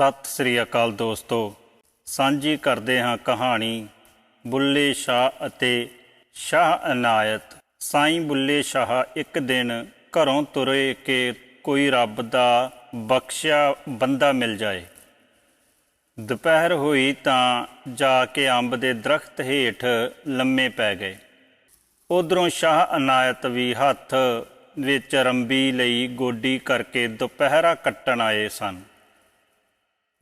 ਸਤਿ ਸ੍ਰੀ ਅਕਾਲ ਦੋਸਤੋ। ਸਾਂਝੀ ਕਰਦੇ ਹਾਂ ਕਹਾਣੀ, ਬੁੱਲੇ ਸ਼ਾਹ ਅਤੇ ਸ਼ਾਹ ਅਨਾਇਤ। ਸਾਈਂ ਬੁੱਲੇ ਸ਼ਾਹ ਇੱਕ ਦਿਨ ਘਰੋਂ ਤੁਰੇ ਕਿ ਕੋਈ ਰੱਬ ਦਾ ਬਖਸ਼ਿਆ ਬੰਦਾ ਮਿਲ ਜਾਏ। ਦੁਪਹਿਰ ਹੋਈ ਤਾਂ ਜਾ ਕੇ ਅੰਬ ਦੇ ਦਰਖਤ ਹੇਠ ਲੰਮੇ ਪੈ ਗਏ। ਉਧਰੋਂ ਸ਼ਾਹ ਅਨਾਇਤ ਵੀ ਹੱਥ ਵਿੱਚ ਰੰਬੀ ਲਈ ਗੋਡੀ ਕਰਕੇ ਦੁਪਹਿਰਾ ਕੱਟਣ ਆਏ ਸਨ।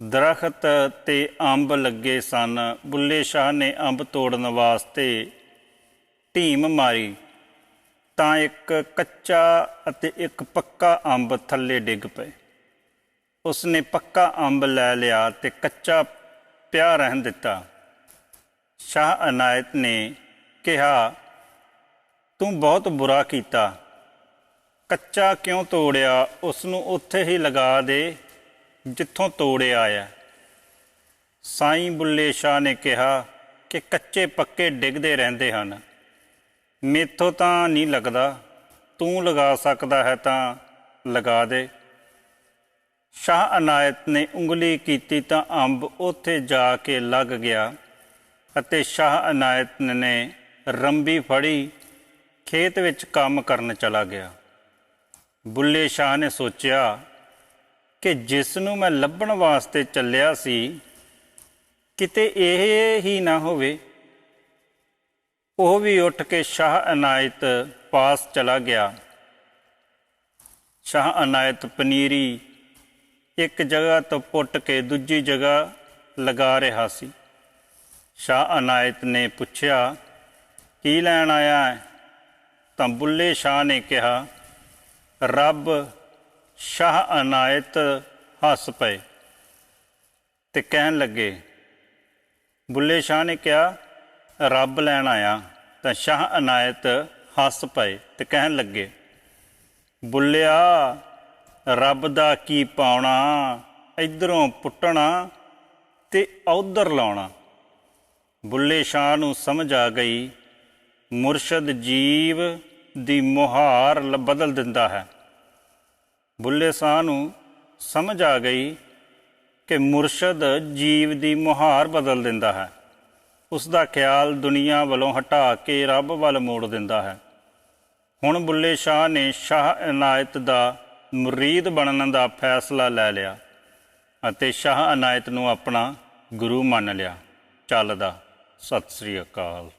ਦਰਖਤ ਤੇ ਅੰਬ ਲੱਗੇ ਸਨ। ਬੁੱਲੇ ਸ਼ਾਹ ਨੇ ਅੰਬ ਤੋੜਨ ਵਾਸਤੇ ਢੀਮ ਮਾਰੀ। ਤਾਂ ਇੱਕ ਕੱਚਾ ਅਤੇ ਇੱਕ ਪੱਕਾ ਅੰਬ ਥੱਲੇ ਡਿੱਗ ਪਏ। ਉਸਨੇ ਪੱਕਾ ਅੰਬ ਲੈ ਲਿਆ ਤੇ ਕੱਚਾ ਪਿਆ ਰਹਿਣ ਦਿੱਤਾ। ਸ਼ਾਹ ਅਨਾਇਤ ਨੇ ਕਿਹਾ, ਤੂੰ ਬਹੁਤ ਬੁਰਾ ਕੀਤਾ। ਕੱਚਾ ਕਿਉਂ ਤੋੜਿਆ? ਉਸ ਨੂੰ ਉੱਥੇ ਹੀ ਲਗਾ ਦੇ। ਜਿੱਥੋਂ ਤੋੜਿਆ ਆ ਸਾਈਂ ਬੁੱਲੇ ਸ਼ਾਹ ਨੇ ਕਿਹਾ ਕਿ ਕੱਚੇ ਪੱਕੇ ਡਿੱਗਦੇ ਰਹਿੰਦੇ ਹਨ। ਮੇਥੋਂ ਤਾਂ ਨਹੀਂ ਲੱਗਦਾ, ਤੂੰ ਲਗਾ ਸਕਦਾ ਹੈ ਤਾਂ ਲਗਾ ਦੇ। ਸ਼ਾਹ ਅਨਾਇਤ ਨੇ ਉਂਗਲੀ ਕੀਤੀ ਤਾਂ ਅੰਬ ਉੱਥੇ ਜਾ ਕੇ ਲੱਗ ਗਿਆ ਅਤੇ ਸ਼ਾਹ ਅਨਾਇਤ ਨੇ ਰੰਬੀ ਫੜੀ, ਖੇਤ ਵਿੱਚ ਕੰਮ ਕਰਨ ਚਲਾ ਗਿਆ। ਬੁੱਲੇ ਸ਼ਾਹ ਨੇ ਸੋਚਿਆ ਕਿ ਜਿਸ ਨੂੰ ਮੈਂ ਲੱਭਣ ਵਾਸਤੇ ਚੱਲਿਆ ਸੀ, ਕਿਤੇ ਇਹ ਹੀ ਨਾ ਹੋਵੇ। ਉਹ ਵੀ ਉੱਠ ਕੇ ਸ਼ਾਹ ਅਨਾਇਤ ਪਾਸ ਚਲਾ ਗਿਆ। ਸ਼ਾਹ ਅਨਾਇਤ ਪਨੀਰੀ ਇੱਕ ਜਗ੍ਹਾ ਤੋਂ ਪੁੱਟ ਕੇ ਦੂਜੀ ਜਗ੍ਹਾ ਲਗਾ ਰਿਹਾ ਸੀ। ਸ਼ਾਹ ਅਨਾਇਤ ਨੇ ਪੁੱਛਿਆ, ਕੀ ਲੈਣ ਆਇਆ ਹੈ? ਤਾਂ ਬੁੱਲੇ ਸ਼ਾਹ ਨੇ ਕਿਹਾ, ਰੱਬ ਸ਼ਾਹ ਅਨਾਇਤ ਹੱਸ ਪਏ ਤੇ ਕਹਿਣ ਲੱਗੇ, ਬੁੱਲੇ ਸ਼ਾਹ ਨੇ ਕਿਹਾ, ਰੱਬ ਲੈਣ ਆਇਆ। ਤਾਂ ਸ਼ਾਹ ਅਨਾਇਤ ਹੱਸ ਪਏ ਤੇ ਕਹਿਣ ਲੱਗੇ, ਬੁੱਲਿਆ, ਰੱਬ ਦਾ ਕੀ ਪਾਉਣਾ? ਇਧਰੋਂ ਪੁੱਟਣਾ ਤੇ ਉਧਰ ਲਾਉਣਾ? ਬੁੱਲੇ ਸ਼ਾਹ ਨੂੰ ਸਮਝ ਆ ਗਈ, ਮੁਰਸ਼ਦ ਜੀਵ ਦੀ ਮੁਹਾਰ ਬਦਲ ਦਿੰਦਾ ਹੈ। ਬੁੱਲੇ ਸ਼ਾਹ ਨੂੰ ਸਮਝ ਆ ਗਈ ਕਿ ਮੁਰਸ਼ਦ ਜੀਵ ਦੀ ਮੁਹਾਰ ਬਦਲ ਦਿੰਦਾ ਹੈ। ਉਸ ਦਾ ਖਿਆਲ ਦੁਨੀਆ ਵੱਲੋਂ ਹਟਾ ਕੇ ਰੱਬ ਵੱਲ ਮੋੜ ਦਿੰਦਾ ਹੈ। ਹੁਣ ਬੁੱਲੇ ਸ਼ਾਹ ਨੇ ਸ਼ਾਹ ਅਨਾਇਤ ਦਾ ਮੁਰੀਦ ਬਣਨ ਦਾ ਫੈਸਲਾ ਲੈ ਲਿਆ ਅਤੇ ਸ਼ਾਹ ਅਨਾਇਤ ਨੂੰ ਆਪਣਾ ਗੁਰੂ ਮੰਨ ਲਿਆ। ਚੱਲਦਾ ਸਤਿ ਸ੍ਰੀ ਅਕਾਲ।